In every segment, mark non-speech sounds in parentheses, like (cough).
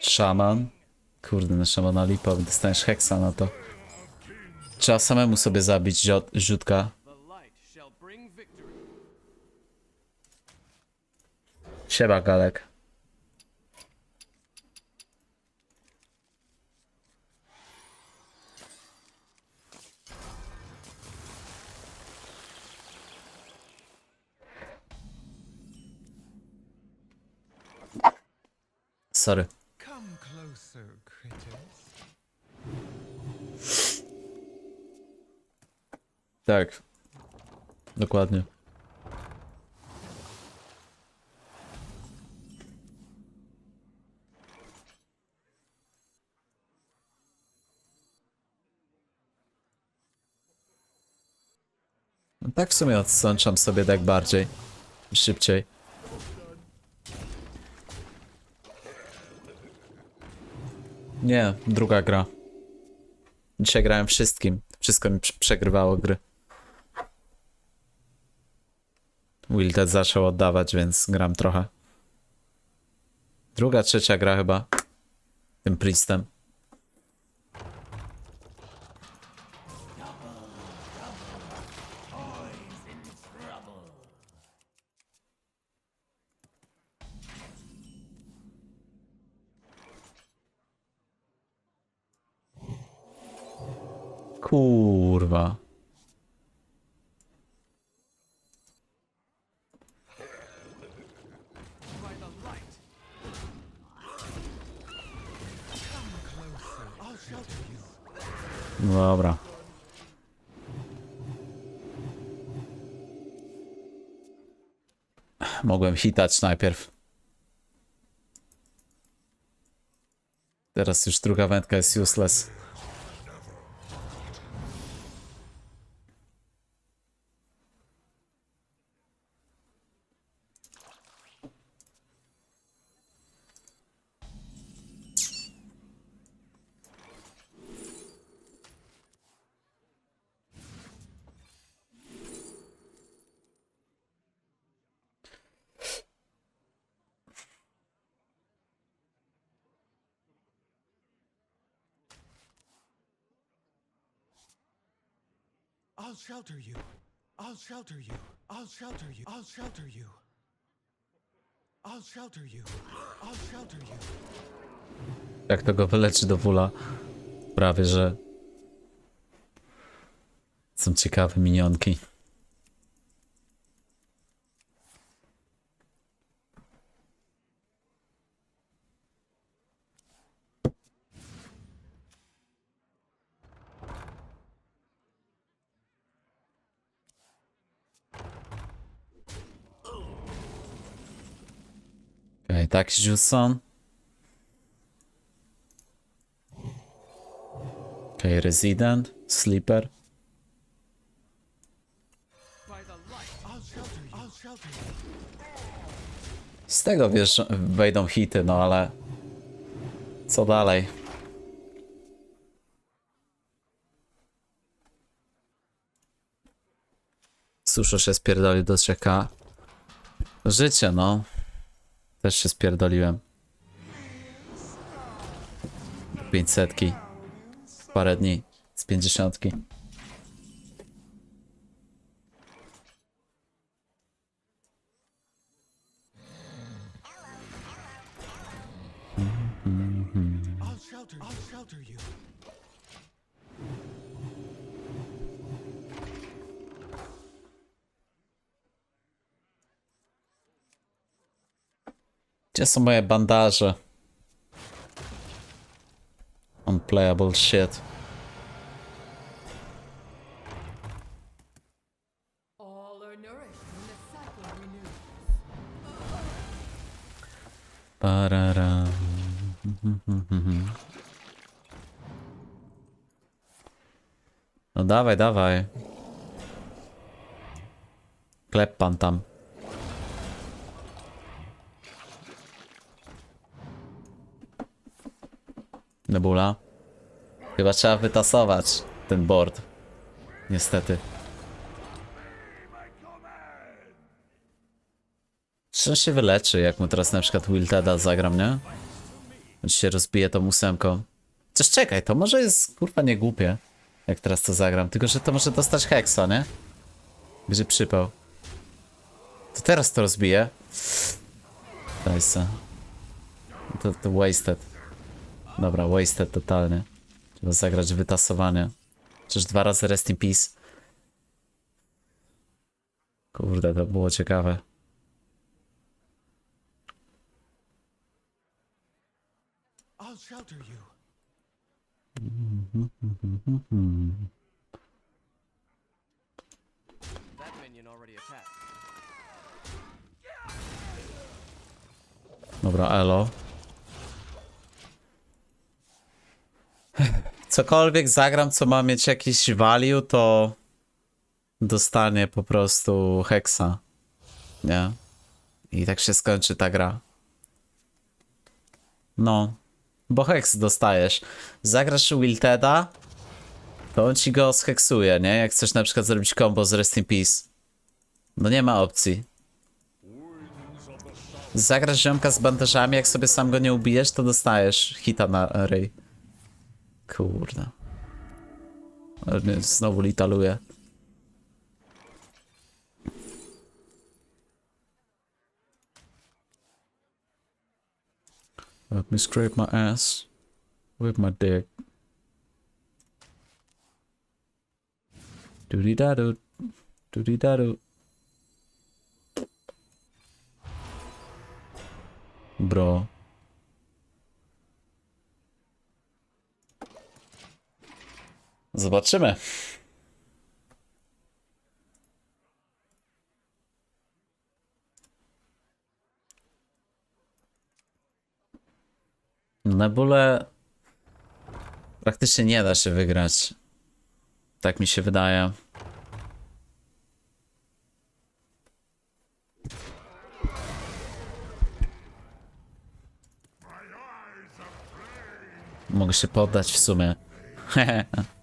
Szaman. Kurde, na szamana lipa, dostaniesz heksa na to. Trzeba samemu sobie zabić victory. Siema, Galek. Sorry. Tak. Dokładnie. No tak w sumie odsączam sobie tak bardziej. Szybciej. Nie, druga gra. Dzisiaj grałem wszystkim. Wszystko mi prze- przegrywało gry. Wilted zaczął oddawać, więc gram trochę. Druga, trzecia gra chyba. Tym Priestem. Kurwa. You. Dobra. Mogłem hitać najpierw. Teraz już druga wędka jest useless. I'll shelter you. I'll shelter you. I'll shelter you. I'll shelter you. I'll shelter you. I'll shelter you. Jak to go wyleczy do wula? Prawie, że... Są ciekawe minionki. Okej, tak, Juson. Okej, Resident, Sleeper. Z tego wiesz, wejdą hity, no ale... Co dalej? Suszo się spierdolił do 3K. Życie, no. Też się spierdoliłem. 500. Parę dni. Z 50. Gdzie są moje bandaże? Unplayable shit. Pararam. (laughs) No dawaj, dawaj. Klep pan tam. Nebula. Chyba trzeba wytasować ten board. Niestety. Czy on się wyleczy, jak mu teraz na przykład Wilteda zagram, nie? On się rozbije tą ósemką. Chociaż czekaj, to może jest kurwa nie głupie, jak teraz to zagram. Tylko, że to może dostać Hexa, nie? Gdzie przypał. To teraz to rozbije. Daj se. To, to wasted. Dobra, wasted totalnie. Trzeba zagrać wytasowanie. Przecież dwa razy rest in peace. Kurde, to było ciekawe. Dobra, elo. Cokolwiek zagram, co ma mieć jakiś value, to dostanie po prostu hexa. Nie? I tak się skończy ta gra. No. Bo hex dostajesz. Zagrasz Wilteda, to on ci go scheksuje, nie? Jak chcesz na przykład zrobić combo z Rest in Peace. No nie ma opcji. Zagrasz ziomka z bandażami, jak sobie sam go nie ubijesz, to dostajesz hita na ryj. Kurde. Znowu litaluje. Let me scrape my ass with my dick. Doody da. Doody da. Bro. Zobaczymy. Nebule praktycznie nie da się wygrać. Tak mi się wydaje. Mogę się poddać w sumie. (laughs)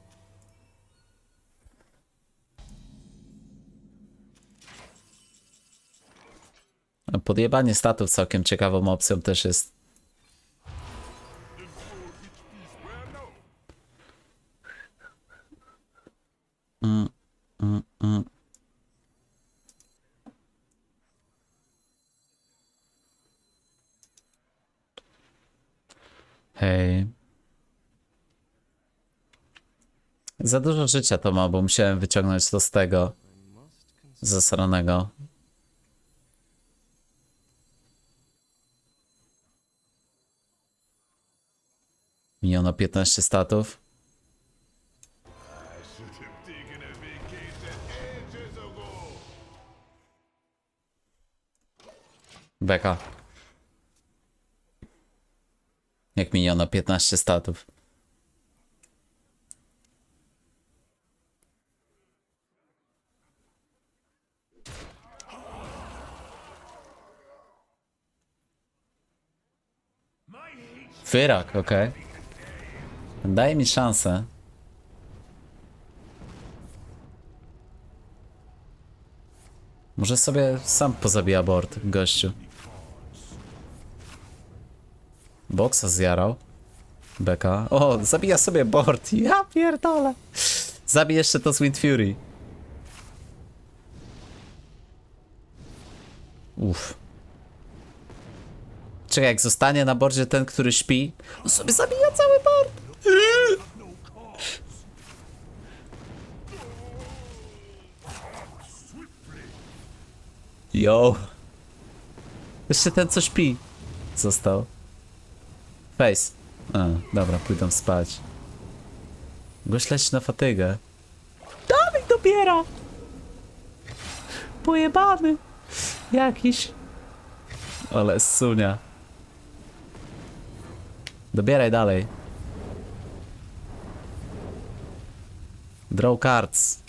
Podjebanie statów całkiem ciekawą opcją też jest. Hej. Za dużo życia to ma, bo musiałem wyciągnąć to z tego zasranego. Miniono 15 statów. Beka. Jak miniono 15 statów. Fyrak, okej. Daj mi szansę. Może sobie sam pozabija board, gościu. Boksa zjarał. Beka. O, zabija sobie board. Ja pierdolę. Zabij jeszcze to Wind Fury. Uff. Czekaj, jak zostanie na bordzie ten, który śpi, on sobie zabija cały board. Yo. Jeszcze ten, co śpi. Został. Face. A, dobra, pójdę spać. Gość leci na fatygę. Dawaj dobiera! Pojebany! Jakiś. Ale sunia. Dobieraj dalej. Draw cards.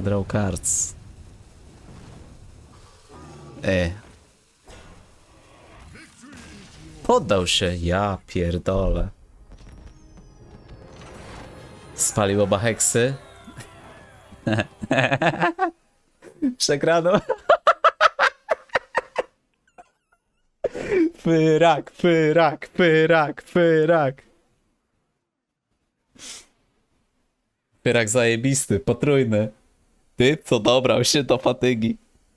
Draw cards. E. Poddał się. Ja pierdolę. Spalił oba heksy. (laughs) Przegrano. Fyrak, (laughs) fyrak, fyrak, fyrak. Fyrak zajebisty, potrójny. Ty co dobrał się do fatygi.